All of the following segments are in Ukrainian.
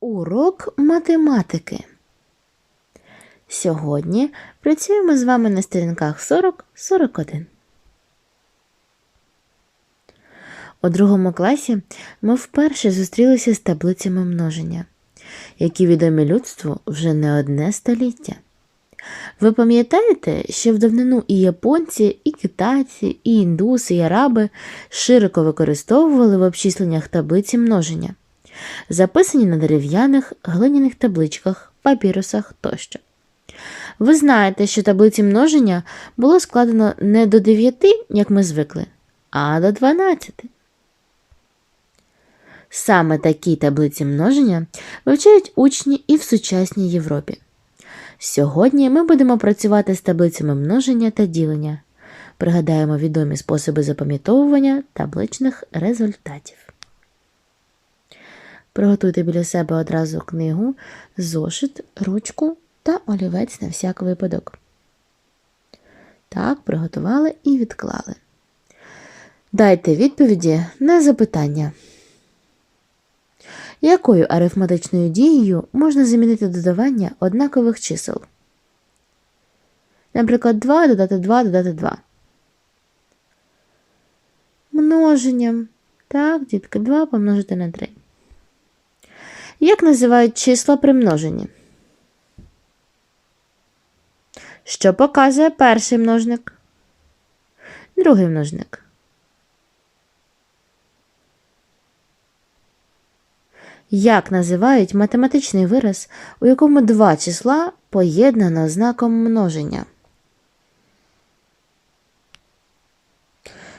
Урок математики. Сьогодні працюємо з вами на сторінках 40-41. У другому класі ми вперше зустрілися з таблицями множення, які відомі людству вже не одне століття. Ви пам'ятаєте, що в давнину і японці, і китайці, і індуси, і араби широко використовували в обчисленнях таблиці множення, записані на дерев'яних глиняних табличках, папірусах тощо. Ви знаєте, що таблиці множення було складено не до 9, як ми звикли, а до 12. Саме такі таблиці множення вивчають учні і в сучасній Європі. Сьогодні ми будемо працювати з таблицями множення та ділення. Пригадаємо відомі способи запам'ятовування табличних результатів. Приготуйте біля себе одразу книгу, зошит, ручку та олівець на всяк випадок. Так, приготували і відклали. Дайте відповіді на запитання. Якою арифметичною дією можна замінити додавання однакових чисел? Наприклад, 2 додати 2 додати 2. Множенням. Так, дітки, 2 помножити на 3. Як називають числа при множенні? Що показує перший множник? Другий множник. Як називають математичний вираз, у якому два числа поєднано знаком множення?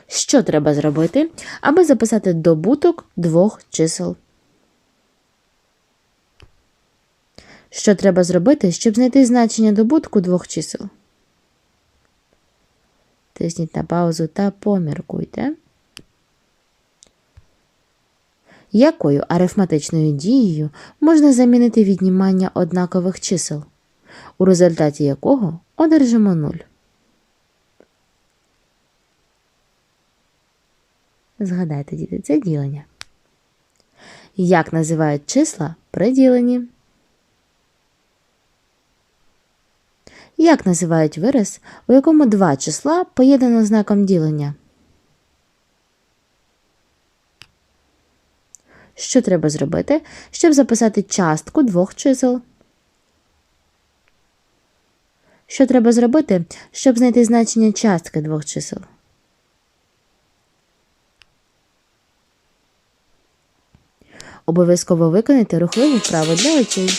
Що треба зробити, аби записати добуток двох чисел? Що треба зробити, щоб знайти значення добутку двох чисел? Тисніть на паузу та поміркуйте. Якою арифметичною дією можна замінити віднімання однакових чисел, у результаті якого одержимо 0? Згадайте, діти, це ділення. Як називають числа при діленні? Як називають вираз, у якому два числа поєднано знаком ділення? Що треба зробити, щоб записати частку двох чисел? Що треба зробити, щоб знайти значення частки двох чисел? Обов'язково виконайте рухливу вправу для очей.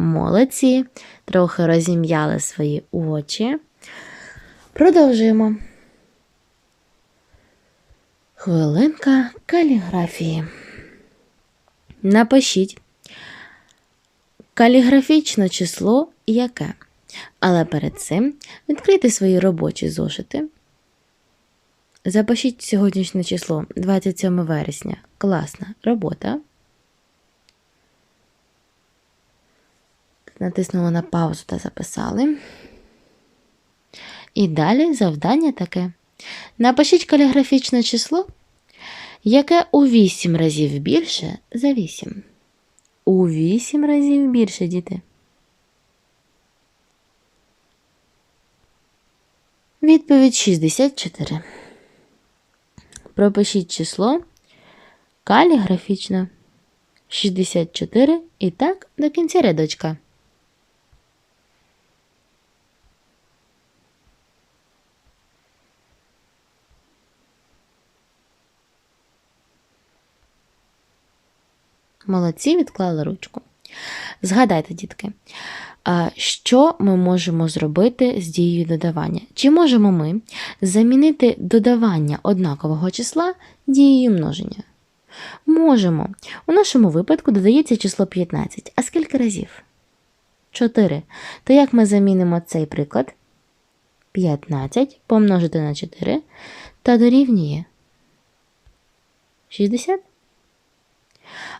Молодці, трохи розім'яли свої очі. Продовжуємо. Хвилинка каліграфії. Напишіть каліграфічне число яке. Але перед цим відкрийте свої робочі зошити. Запишіть сьогоднішнє число 27 вересня. Класна робота. Натиснули на паузу та записали. І далі завдання таке. Напишіть каліграфічне число, яке у 8 разів більше за 8. У 8 разів більше, діти. Відповідь 64. Пропишіть число каліграфічно. 64 і так до кінця рядочка. Молодці, відклали ручку. Згадайте, дітки, що ми можемо зробити з дією додавання? Чи можемо ми замінити додавання однакового числа дією множення? Можемо. У нашому випадку додається число 15. А скільки разів? 4. То як ми замінимо цей приклад? 15 помножити на 4 та дорівнює 60.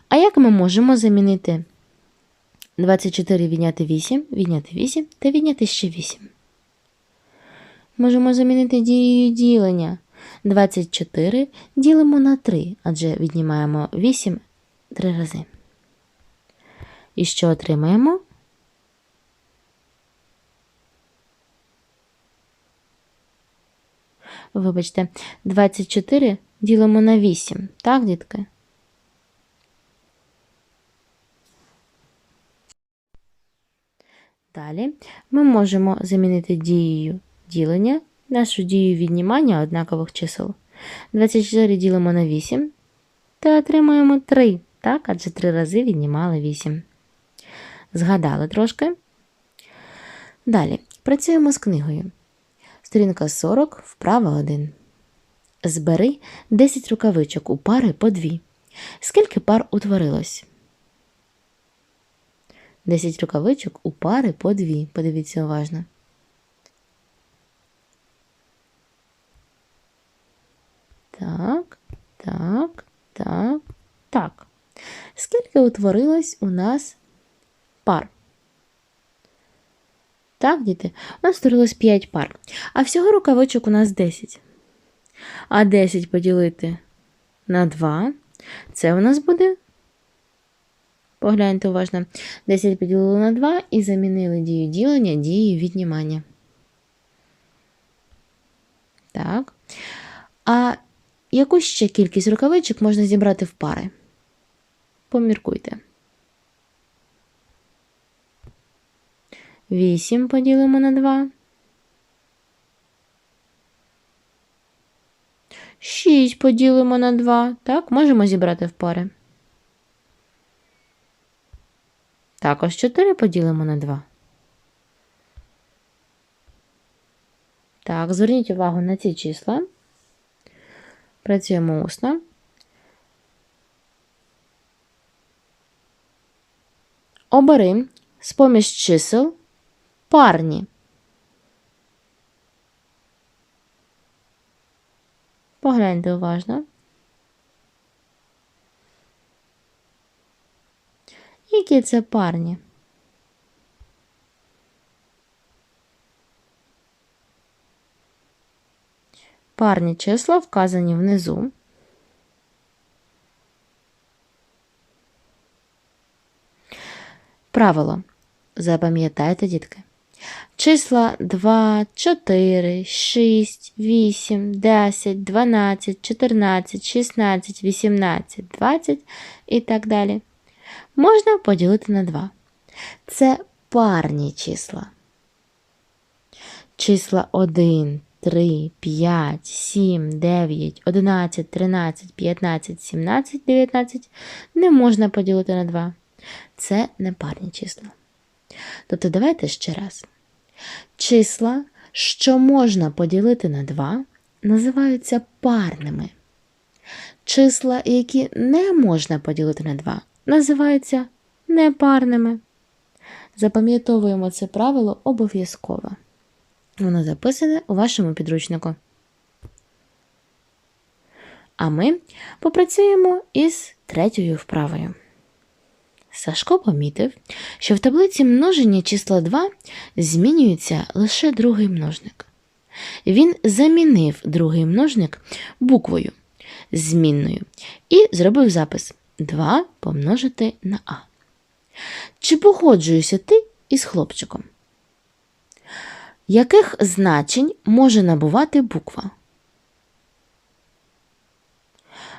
А як ми можемо замінити 24 відняти 8, відняти 8 та відняти ще 8? Можемо замінити дією ділення. 24 ділимо на 3, адже віднімаємо 8 три рази. І що отримаємо? Вибачте, 24 ділимо на 8, так, дітки? Далі ми можемо замінити дією ділення нашу дію віднімання однакових чисел. 24 ділимо на 8 та отримаємо 3, так, адже 3 рази віднімали 8. Згадали трошки. Далі працюємо з книгою. Сторінка 40, вправа 1. Збери 10 рукавичок у пари по 2. Скільки пар утворилось? 10 рукавичок у пари по 2. Подивіться уважно. Так, так, так, так. Скільки утворилось у нас пар? Так, діти, у нас створилось 5 пар. А всього рукавичок у нас 10. А 10 поділити на 2. Це у нас буде. Погляньте уважно. 10 поділили на 2 і замінили дію ділення дією віднімання. Так. А яку ще кількість рукавичок можна зібрати в пари? Поміркуйте. 8 поділимо на 2. 6 поділимо на 2. Так, можемо зібрати в пари. Також 4 поділимо на 2. Так, зверніть увагу на ці числа. Працюємо усно. Обери з-поміж чисел парні. Погляньте уважно. Які це парні? Парні числа вказані внизу. Правило. Запам'ятайте, дітки. Числа 2, 4, 6, 8, 10, 12, 14, 16, 18, 20 і так далі. Можна поділити на 2. Це парні числа. Числа 1, 3, 5, 7, 9, 11, 13, 15, 17, 19 не можна поділити на 2. Це не парні числа. Тобто давайте ще раз. Числа, що можна поділити на 2, називаються парними. Числа, які не можна поділити на 2, називаються непарними. Запам'ятовуємо це правило обов'язково. Воно записане у вашому підручнику. А ми попрацюємо із третьою вправою. Сашко помітив, що в таблиці множення числа 2 змінюється лише другий множник. Він замінив другий множник буквою змінною і зробив запис 2 помножити на А. Чи погоджуєшся ти із хлопчиком? Яких значень може набувати буква?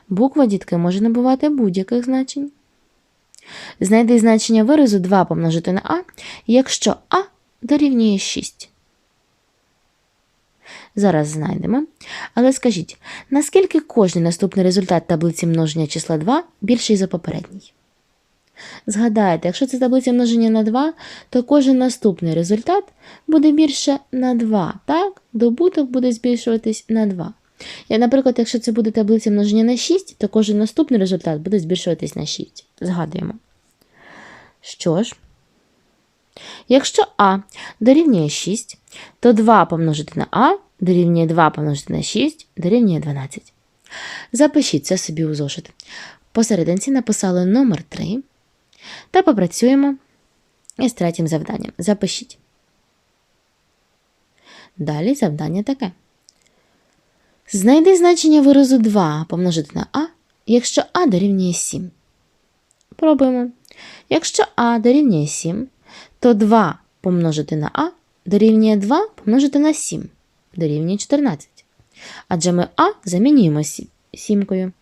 Буква, дітки, може набувати будь-яких значень. Знайди значення виразу 2 помножити на А, якщо А дорівнює 6. Зараз знайдемо. Але скажіть, наскільки кожний наступний результат таблиці множення числа 2 більший за попередній? Згадайте, якщо це таблиця множення на 2, то кожен наступний результат буде більше на 2. Так? Добуток буде збільшуватись на 2. І, наприклад, якщо це буде таблиця множення на 6, то кожен наступний результат буде збільшуватись на 6. Згадуємо. Що ж, якщо А дорівнює 6, то 2 помножити на А дорівнює 2 помножити на 6 дорівнює 12. Запишіть це собі у зошит. Посерединці написали номер 3 та попрацюємо із третім завданням. Запишіть. Далі завдання таке. Знайди значення виразу 2 помножити на А, якщо А дорівнює 7. Пробуємо. Якщо А дорівнює 7, то 2 помножити на А дорівнює 2 помножити на 7 дорівнює 14. Адже ми А замінюємо сі- сімкою.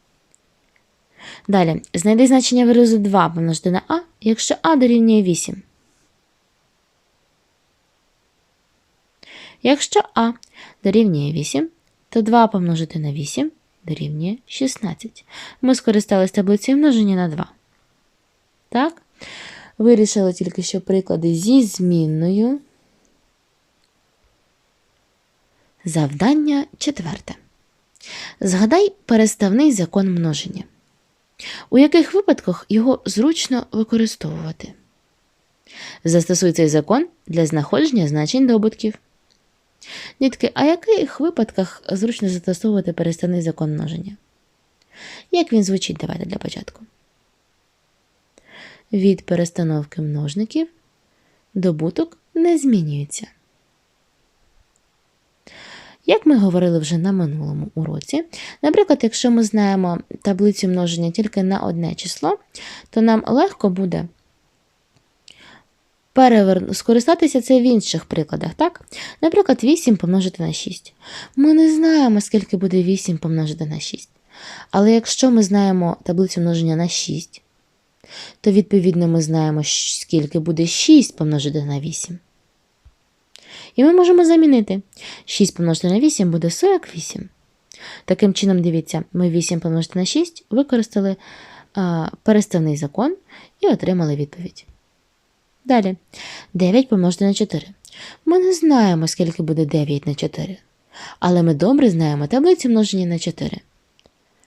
Далі, знайди значення виразу 2 помножити на А, якщо А дорівнює 8. Якщо А дорівнює 8, то 2 помножити на 8 дорівнює 16. Ми скористалися таблицею множення на 2. Так? Вирішили тільки що приклади зі змінною. Завдання четверте. Згадай переставний закон множення. У яких випадках його зручно використовувати? Застосуй цей закон для знаходження значень добутків. Дітки, а в яких випадках зручно застосовувати переставний закон множення? Як він звучить, давайте для початку. Від перестановки множників добуток не змінюється. Як ми говорили вже на минулому уроці, наприклад, якщо ми знаємо таблицю множення тільки на одне число, то нам легко буде перевер... скористатися це в інших прикладах. так? Наприклад, 8 помножити на 6. Ми не знаємо, скільки буде 8 помножити на 6. Але якщо ми знаємо таблицю множення на 6, то відповідно ми знаємо, скільки буде 6 помножити на 8. І ми можемо замінити. 6 помножити на 8 буде 48. Таким чином, дивіться, ми 8 помножити на 6 використали а, переставний закон і отримали відповідь. Далі. 9 помножити на 4. Ми не знаємо, скільки буде 9 на 4. Але ми добре знаємо таблицю множення на 4.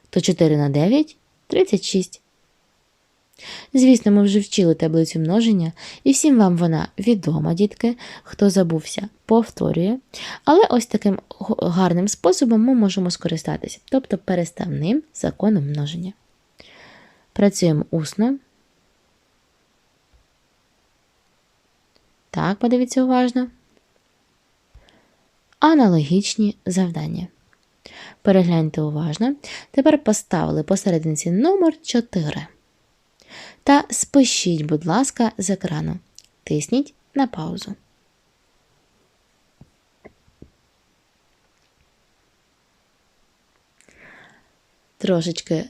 То 4 на 9 36. Звісно, ми вже вчили таблицю множення, і всім вам вона відома, дітки. Хто забувся, повторює. Але ось таким гарним способом ми можемо скористатися, тобто переставним законом множення. Працюємо усно. Так, подивіться уважно. Аналогічні завдання. Перегляньте уважно. Тепер поставили посерединці номер 4. Та спишіть, будь ласка, з екрану. Тисніть на паузу. Трошечки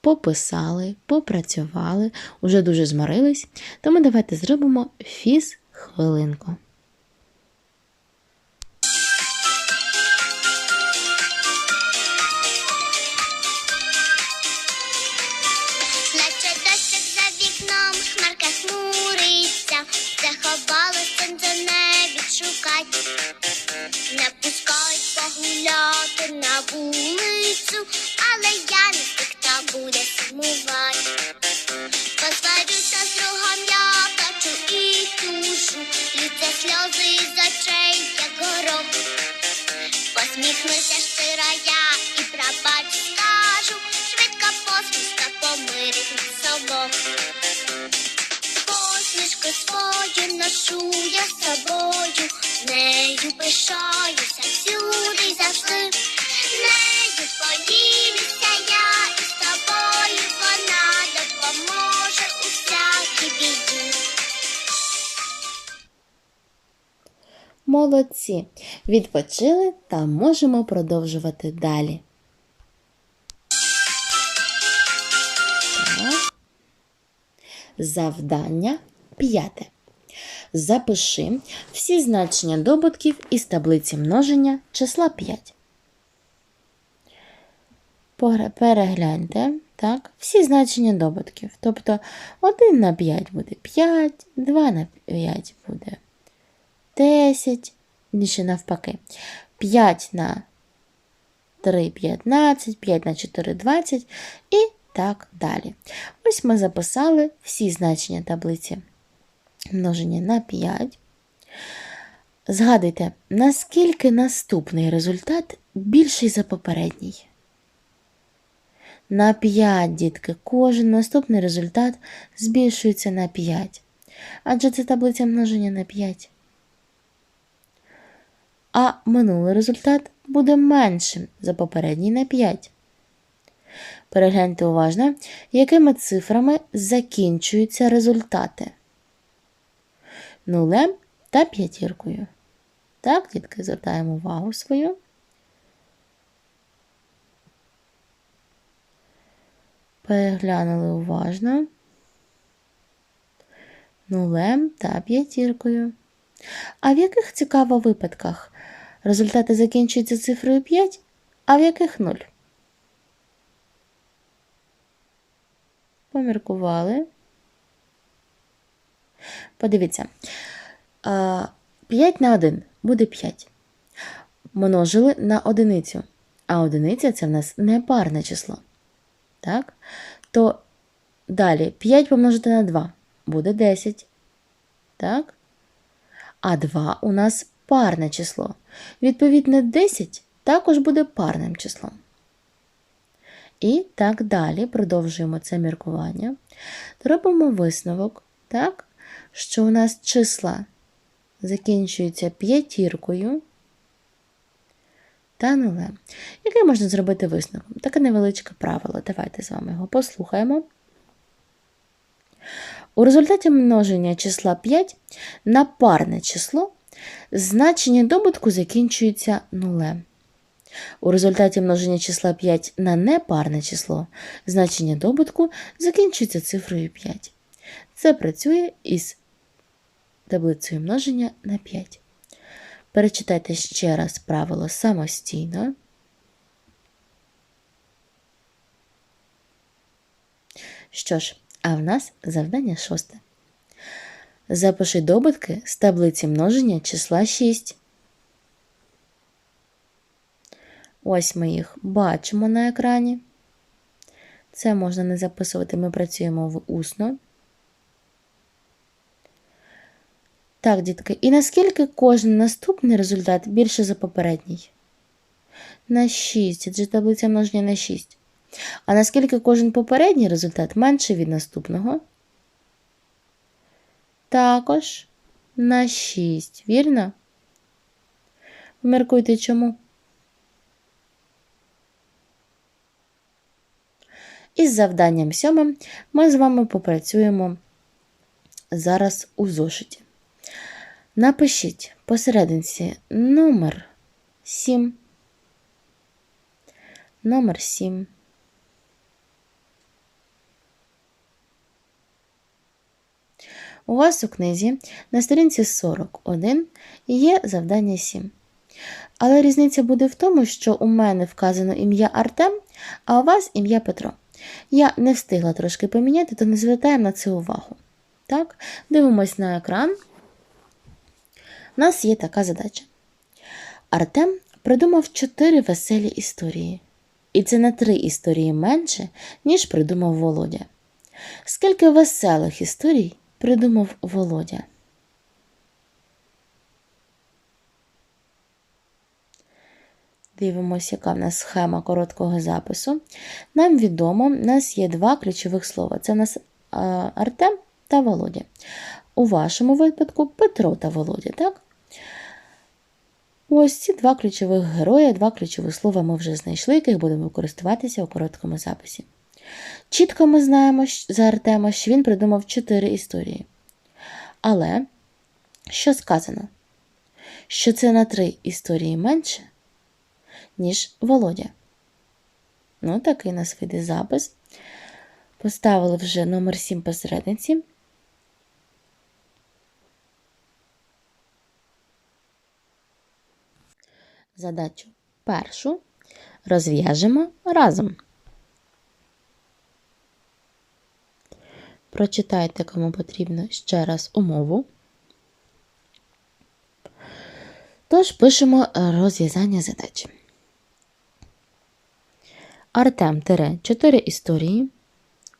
пописали, попрацювали, уже дуже зморились. Тому давайте зробимо фіз хвилинку. Молодці! Відпочили та можемо продовжувати далі. Завдання п'яте. Запиши всі значення добутків із таблиці множення числа 5. Перегляньте так, всі значення добутків. Тобто 1 на 5 буде 5, 2 на 5 буде 10, більше навпаки. 5 на 3 15, 5 на 4 20 і так далі. Ось ми записали всі значення таблиці множення на 5. Згадуйте, наскільки наступний результат більший за попередній. На 5, дітки, кожен наступний результат збільшується на 5. Адже це таблиця множення на 5. А минулий результат буде меншим за попередній на 5. Перегляньте уважно, якими цифрами закінчуються результати. Нулем та п'ятіркою. Так, дітки, звертаємо увагу свою. Переглянули уважно. Нулем та п'ятіркою. А в яких цікаво випадках результати закінчуються цифрою 5, а в яких 0? Поміркували. Подивіться. 5 на 1 буде 5. Множили на одиницю. А одиниця це в нас непарне число. Так? То далі 5 помножити на 2 буде 10. Так? А 2 у нас парне число. Відповідно, 10 також буде парним числом. І так далі продовжуємо це міркування. Робимо висновок, так, що у нас числа закінчуються п'ятіркою та нулем. Який можна зробити висновок? Таке невеличке правило. Давайте з вами його послухаємо. У результаті множення числа 5 на парне число значення добутку закінчується нулем. У результаті множення числа 5 на непарне число значення добутку закінчується цифрою 5. Це працює із таблицею множення на 5. Перечитайте ще раз правило самостійно. Що ж, а в нас завдання шосте. Запиши добутки з таблиці множення числа 6. Ось ми їх бачимо на екрані. Це можна не записувати, ми працюємо в усно. Так, дітки, і наскільки кожен наступний результат більше за попередній? На 6, адже таблиця множення на 6. А наскільки кожен попередній результат менше від наступного? Також на 6, вірно? Поміркуйте чому? Із завданням сьомим ми з вами попрацюємо зараз у зошиті. Напишіть посерединці номер 7. Номер 7. У вас у книзі на сторінці 41 є завдання 7. Але різниця буде в тому, що у мене вказано ім'я Артем, а у вас ім'я Петро. Я не встигла трошки поміняти, то не звертаємо на це увагу. Так, дивимось на екран. У нас є така задача. Артем придумав чотири веселі історії. І це на три історії менше, ніж придумав Володя. Скільки веселих історій придумав Володя? Дивимося, яка в нас схема короткого запису. Нам відомо, у нас є два ключових слова. Це у нас Артем та Володя. У вашому випадку Петро та Володя, так? Ось ці два ключових герої, два ключових слова ми вже знайшли, яких будемо користуватися у короткому записі. Чітко ми знаємо за Артема, що він придумав чотири історії. Але що сказано? Що це на три історії менше, ніж Володя. Ну, такий у нас вийде запис. Поставили вже номер 7 посередниці. Задачу першу розв'яжемо разом. Прочитайте, кому потрібно ще раз умову. Тож пишемо розв'язання задачі. Артем тире 4 історії,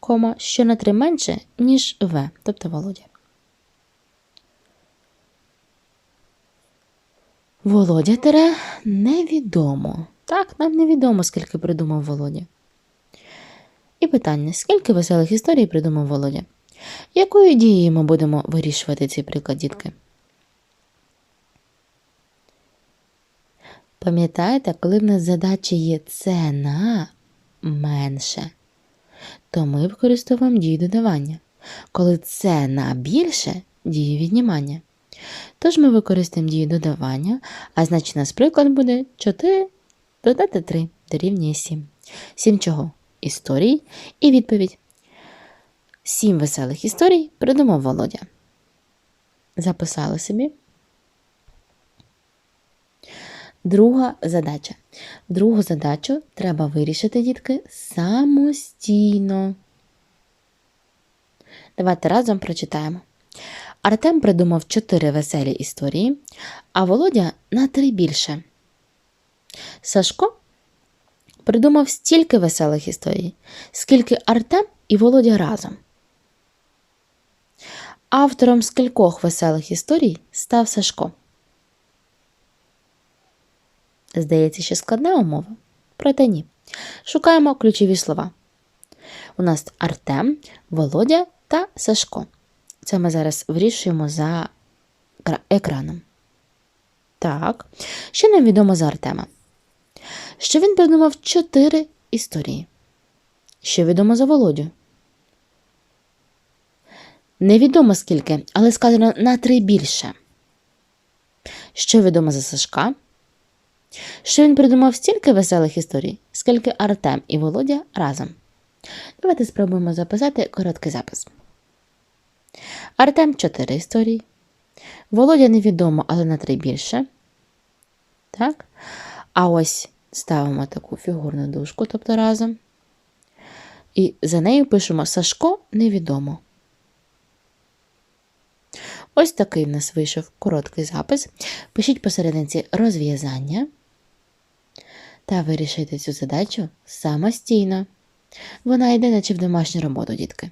кома, що на 3 менше, ніж В, тобто Володя. Володя тире невідомо. Так, нам невідомо, скільки придумав Володя. І питання: скільки веселих історій придумав Володя? Якою дією ми будемо вирішувати цей приклад, дітки? Пам'ятаєте, коли в нас задача є це на менше, то ми використовуємо дію додавання. Коли це на більше дію віднімання. Тож ми використаємо дію додавання, а значить у нас приклад буде 4 додати 3 дорівнює 7. 7 чого? Історій і відповідь. 7 веселих історій придумав Володя. Записали собі. Друга задача. Другу задачу треба вирішити, дітки, самостійно. Давайте разом прочитаємо. Артем придумав 4 веселі історії, а Володя на 3 більше. Сашко придумав стільки веселих історій, скільки Артем і Володя разом. Автором скількох веселих історій став Сашко. Здається, що складна умова. Проте ні. Шукаємо ключові слова. У нас Артем, Володя та Сашко. Це ми зараз вирішуємо за екраном. Так. Що нам відомо за Артема? Що він придумав чотири історії. Що відомо за Володю? Невідомо скільки, але сказано на три більше. Що відомо за Сашка? Що він придумав стільки веселих історій, скільки Артем і Володя разом. Давайте спробуємо записати короткий запис. Артем 4 історії. Володя невідомо, але на 3 більше. Так? А ось ставимо таку фігурну дужку, тобто разом. І за нею пишемо Сашко невідомо. Ось такий в нас вийшов короткий запис. Пишіть посерединці розв'язання та вирішити цю задачу самостійно. Вона йде наче в домашню роботу, дітки.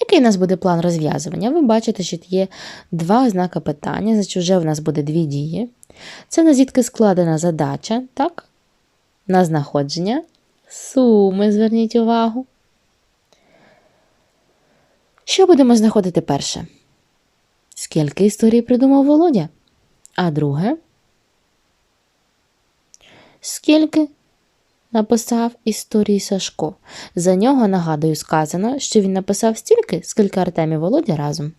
Який у нас буде план розв'язування? Ви бачите, що є два знака питання, значить вже в нас буде дві дії. Це на дітки складена задача, так? На знаходження суми, зверніть увагу. Що будемо знаходити перше? Скільки історій придумав Володя? А друге? Скільки написав історії Сашко? За нього, нагадую, сказано, що він написав стільки, скільки Артем і Володя разом.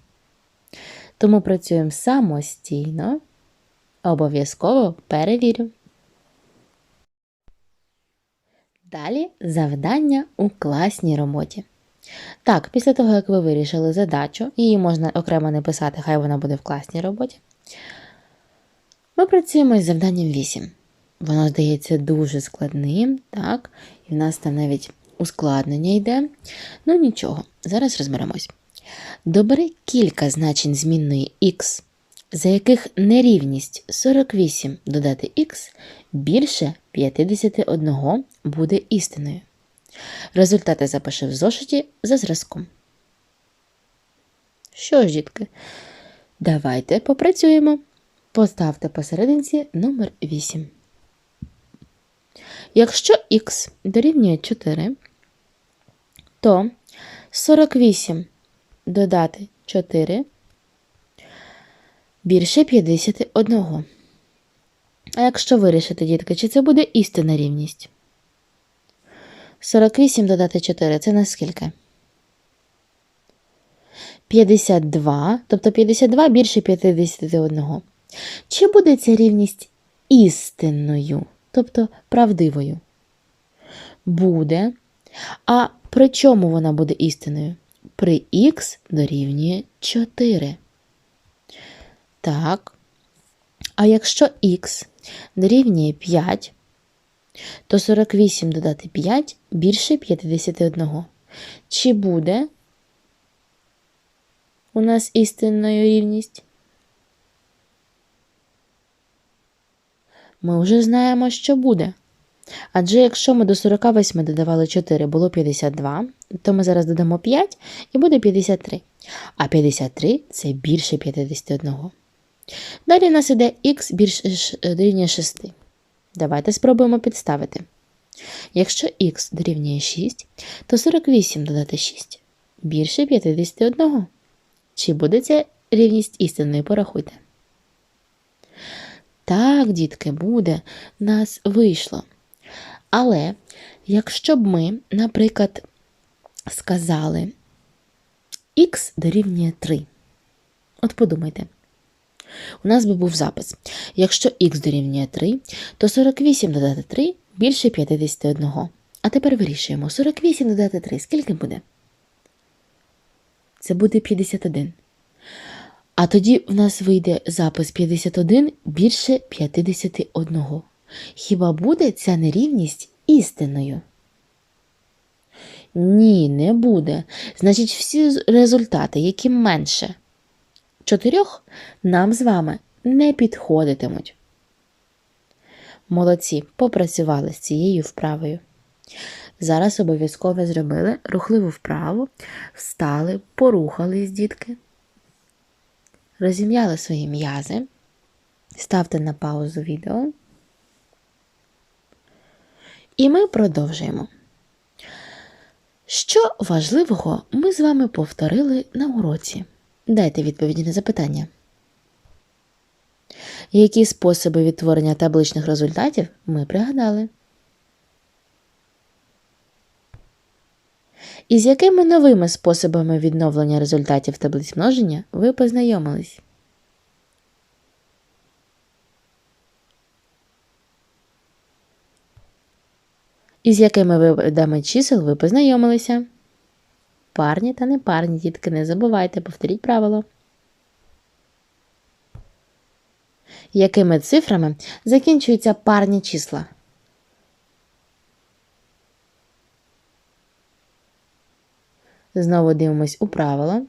Тому працюємо самостійно. Обов'язково перевірю. Далі завдання у класній роботі. Так, після того, як ви вирішили задачу, її можна окремо не писати, хай вона буде в класній роботі. Ми працюємо із завданням 8. Воно здається дуже складним, так, і в нас там навіть ускладнення йде. Ну нічого, зараз розберемось. Добери кілька значень змінної х, за яких нерівність 48 додати х більше 51 буде істиною. Результати запиши в зошиті за зразком. Що ж, дітки, давайте попрацюємо. Поставте посерединці номер 8. Якщо х дорівнює 4, то 48 додати 4 більше 51. А якщо вирішити, дітки, чи це буде істинна рівність? 48 додати 4 це на скільки? 52, тобто 52 більше 51. Чи буде ця рівність істинною, тобто правдивою? Буде. А при чому вона буде істинною? При х дорівнює 4. Так. А якщо х дорівнює 5, то 48 додати 5 більше 51. Чи буде у нас істинною рівність? Ми вже знаємо, що буде. Адже якщо ми до 48 додавали 4, було 52, то ми зараз додамо 5 і буде 53. А 53 це більше 51. Далі в нас іде х більше ш- дорівнює 6. Давайте спробуємо підставити. Якщо х дорівнює 6, то 48 додати 6 більше 51. Чи буде ця рівність істинною? Порахуйте. Так, дітки, буде, нас вийшло. Але якщо б ми, наприклад, сказали х дорівнює 3. От подумайте. У нас би був запис. Якщо х дорівнює 3, то 48 додати 3 більше 51. А тепер вирішуємо. 48 додати 3. Скільки буде? Це буде 51. А тоді в нас вийде запис 51 більше 51. Хіба буде ця нерівність істинною? Ні, не буде. Значить, всі результати, які менше чотирьох, нам з вами не підходитимуть. Молодці, попрацювали з цією вправою. Зараз обов'язково зробили рухливу вправу, встали, порухались, дітки, розім'яли свої м'язи, ставте на паузу відео. І ми продовжуємо. Що важливого ми з вами повторили на уроці? Дайте відповіді на запитання. Які способи відтворення табличних результатів ми пригадали? І з якими новими способами відновлення результатів таблиць множення ви познайомились? І з якими видами чисел ви познайомилися? Парні та непарні дітки, не забувайте, повторіть правило. Якими цифрами закінчуються парні числа? Знову дивимось у правило.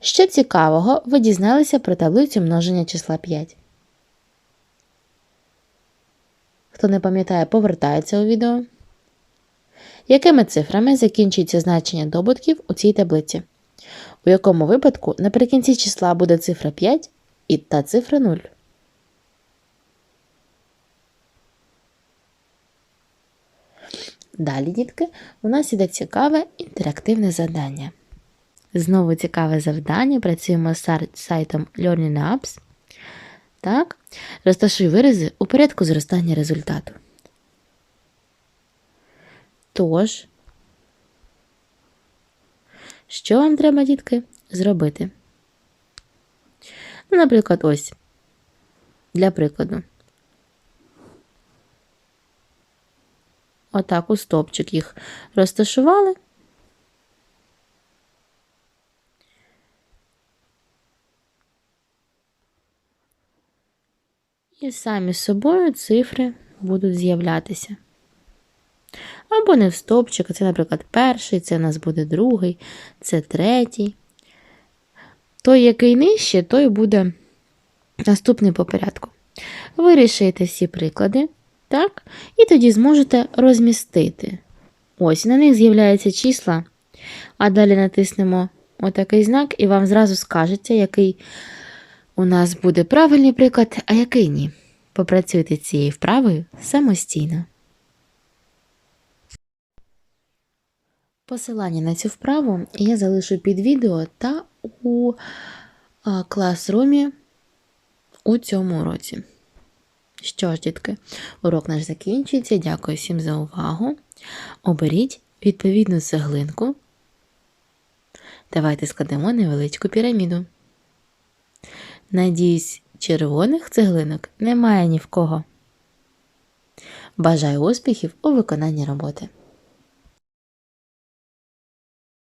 Що цікавого ви дізналися про таблицю множення числа 5? Хто не пам'ятає, повертається у відео. Якими цифрами закінчується значення добутків у цій таблиці? У якому випадку наприкінці числа буде цифра 5 і та цифра 0? Далі, дітки, у нас іде цікаве інтерактивне завдання. Знову цікаве завдання. Працюємо з сайтом Learning Apps. Так, розташуй вирази у порядку зростання результату. Тож, що вам треба, дітки, зробити? Ну, наприклад, ось. Для прикладу. Отак у стопчик їх розташували. І самі собою цифри будуть з'являтися. Або не в стопчик, це, наприклад, перший, це у нас буде другий, це третій. Той, який нижче, той буде наступний по порядку. Вирішуєте всі приклади, так? І тоді зможете розмістити. Ось, на них з'являються числа, а далі натиснемо отакий знак, і вам зразу скажеться, який у нас буде правильний приклад, а який ні. Попрацюйте цією вправою самостійно. Посилання на цю вправу я залишу під відео та у класрумі у цьому уроці. Що ж, дітки, урок наш закінчується. Дякую всім за увагу. Оберіть відповідну цеглинку. Давайте складемо невеличку піраміду. Надіюсь, червоних цеглинок немає ні в кого. Бажаю успіхів у виконанні роботи.